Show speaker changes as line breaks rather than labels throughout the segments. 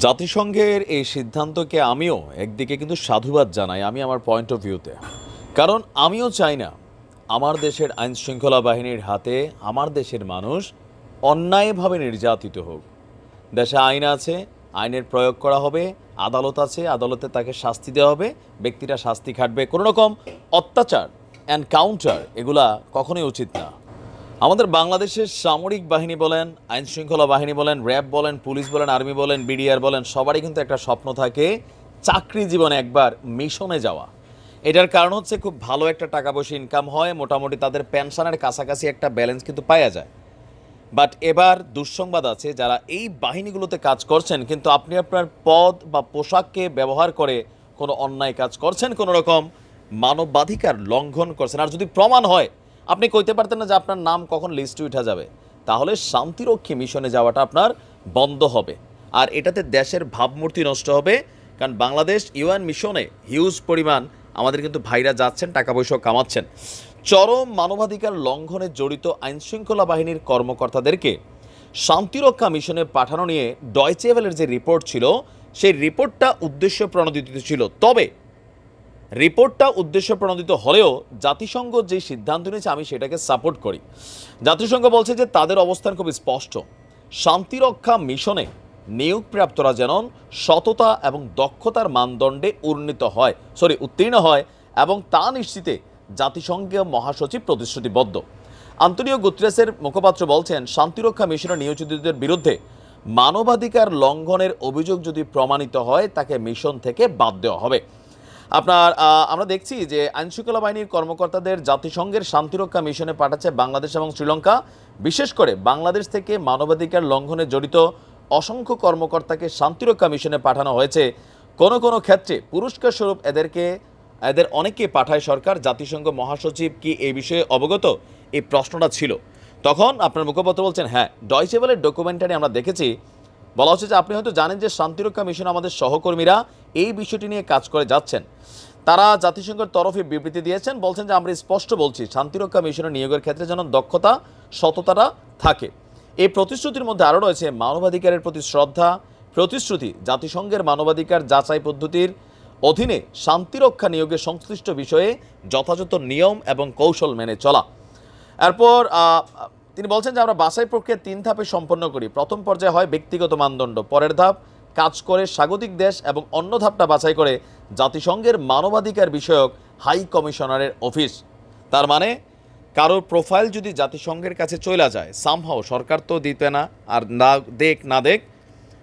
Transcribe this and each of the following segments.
জাতিসংঘের এই সিদ্ধান্তকে আমিও একদিকে কিন্তু সাধুবাদ জানাই, আমি আমার পয়েন্ট অফ ভিউতে কারণ আমিও চাই না আমার দেশের আইন শৃঙ্খলা বাহিনীর হাতে আমার দেশের মানুষ অন্যায়ভাবে নির্যাতিত হোক। দেশে আইন আছে, আইনের প্রয়োগ করা হবে, আদালত আছে, আদালতে তাকে শাস্তি দেওয়া হবে, ব্যক্তিরা শাস্তি খাটবে। কোনো রকম অত্যাচার অ্যান্ড কাউন্টার এগুলা কখনোই উচিত না। আমাদের বাংলাদেশের সামরিক বাহিনী বলেন, আইন শৃঙ্খলা বাহিনী বলেন, র্যাব বলেন, পুলিশ বলেন, আর্মি বলেন, বিডিআর বলেন, সবারই কিন্তু একটা স্বপ্ন থাকে চাকরি জীবনে একবার মিশনে যাওয়া। এটার কারণ হচ্ছে খুব ভালো একটা টাকা পয়সা ইনকাম হয়, মোটামুটি তাদের পেনশনের কাছাকাছি একটা ব্যালেন্স কিন্তু পাওয়া যায়। বাট এবার দুঃসংবাদ আছে, যারা এই বাহিনীগুলোতে কাজ করছেন, কিন্তু আপনি আপনার পদ বা পোশাককে ব্যবহার করে কোনো অন্যায় কাজ করছেন কোনো রকম মানবাধিকার লঙ্ঘন করছেন। আর যদি প্রমাণ হয় আপনি কইতে পারতেন না যে আপনার নাম কখন লিস্ট উঠা যাবে। তাহলে শান্তিরক্ষী মিশনে যাওয়াটা আপনার বন্ধ হবে। আর এটাতে দেশের ভাবমূর্তি নষ্ট হবে, কারণ বাংলাদেশ ইউএন মিশনে হিউজ পরিমাণ আমাদের কিন্তু ভাইরা যাচ্ছেন, টাকা পয়সা কামাচ্ছেন। চরম মানবাধিকার লঙ্ঘনে জড়িত আইনশৃঙ্খলা বাহিনীর কর্মকর্তাদেরকে শান্তিরক্ষা মিশনে পাঠানো নিয়ে ডয়চেভেলের যে রিপোর্ট ছিল, সেই রিপোর্টটা উদ্দেশ্য প্রণোদিত ছিল। তবে রিপোর্টটা উদ্দেশ্য প্রণোদিত হলেও জাতিসংঘ যে সিদ্ধান্ত নিয়েছে, আমি সেটাকে সাপোর্ট করি। জাতিসংঘ বলছে যে তাদের অবস্থান খুব স্পষ্ট। শান্তিরক্ষা মিশনে নিয়োগপ্রাপ্তরা যেন সততা এবং দক্ষতার মানদণ্ডে উন্নীত হয়, সরি, উত্তীর্ণ হয়, এবং তা নিশ্চিতে জাতিসংঘীয় মহাসচিব প্রতিশ্রুতিবদ্ধ। আন্তনিও গুত্রেসের মুখপাত্র বলছেন, শান্তিরক্ষা মিশনে নিয়োজিতদের বিরুদ্ধে মানবাধিকার লঙ্ঘনের অভিযোগ যদি প্রমাণিত হয়, তাকে মিশন থেকে বাদ দেওয়া হবে। আপনার আমরা দেখছি যে আইনশৃঙ্খলা বাহিনীর কর্মকর্তাদের জাতিসংঘের শান্তিরক্ষা মিশনে পাঠাচ্ছে বাংলাদেশ এবং শ্রীলঙ্কা। বিশেষ করে বাংলাদেশ থেকে মানবাধিকার লঙ্ঘনে জড়িত অসংখ্য কর্মকর্তাকে শান্তিরক্ষা মিশনে পাঠানো হয়েছে। কোনো কোনো ক্ষেত্রে পুরস্কার স্বরূপ এদেরকে, এদের অনেকে পাঠায় সরকার। জাতিসংঘ মহাসচিব কি এই বিষয়ে অবগত? এই প্রশ্নটা ছিল। তখন আপনার মুখপাত্র বলছেন হ্যাঁ ডয়চেবেলের ডকুমেন্টারি আমরা দেখেছি। বলা হচ্ছে যে আপনি হয়তো জানেন যে শান্তিরক্ষা মিশন আমাদের সহকর্মীরা এই বিষয়টি নিয়ে কাজ করে যাচ্ছেন। তারা জাতিসংঘের তরফে বিবৃতি দিয়েছেন, বলছেন যে আমরা স্পষ্ট বলছি, শান্তিরক্ষা মিশনের নিয়োগের ক্ষেত্রে যেন দক্ষতা, সততাটা থাকে। এই প্রতিশ্রুতির মধ্যে আরও রয়েছে মানবাধিকারের প্রতি শ্রদ্ধা, প্রতিশ্রুতি, জাতিসংঘের মানবাধিকার যাচাই পদ্ধতির অধীনে শান্তিরক্ষা নিয়োগের সংশ্লিষ্ট বিষয়ে যথাযথ নিয়ম এবং কৌশল মেনে চলা। এরপর তিনি বলছেন যে, আমরা বাছাই প্রক্রিয়া তিন ধাপে সম্পন্ন করি। প্রথম পর্যায়ে হয় ব্যক্তিগত মানদণ্ড, পরের ধাপ কাজ করে স্বাগতিক দেশ এবং অন্য ধাপটা বাছাই করে জাতিসংঘের মানবাধিকার বিষয়ক হাই কমিশনারের অফিস। তার মানে কারোর প্রোফাইল যদি জাতিসংঘের কাছে চলে যায় সামহাও সরকার তো দিতে না, আর না দেখ না দেখ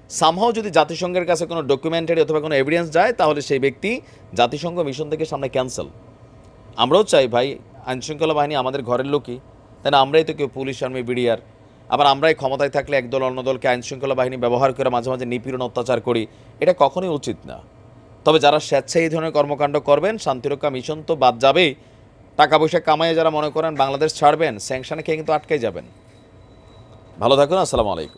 সামহাও যদি জাতিসংঘের কাছে কোনো ডকুমেন্টারি অথবা কোনো এভিডেন্স যায়, তাহলে সেই ব্যক্তি জাতিসংঘ মিশন থেকে সামনে ক্যান্সেল আমরাও চাই, ভাই, আইনশৃঙ্খলা বাহিনী আমাদের ঘরের লোকই। তাই না আমরাই তো কেউ পুলিশ, আর্মি, বিডিআর। আবার আমরাই ক্ষমতায় থাকলে একদল অন্য দলকে আইনশৃঙ্খলা বাহিনী ব্যবহার করে মাঝে মাঝে নিপীড়ন অত্যাচার করি, এটা কখনোই উচিত না। তবে যারা স্বেচ্ছায় এই ধরনের কর্মকাণ্ড করবেন, শান্তিরক্ষা মিশন তো বাদ যাবেই। টাকা পয়সা কামাইয়ে যারা মনে করেন বাংলাদেশ ছাড়বেন, স্যাংশনে খেয়ে কিন্তু আটকে যাবেন। ভালো থাকুন, আসসালামু আলাইকুম।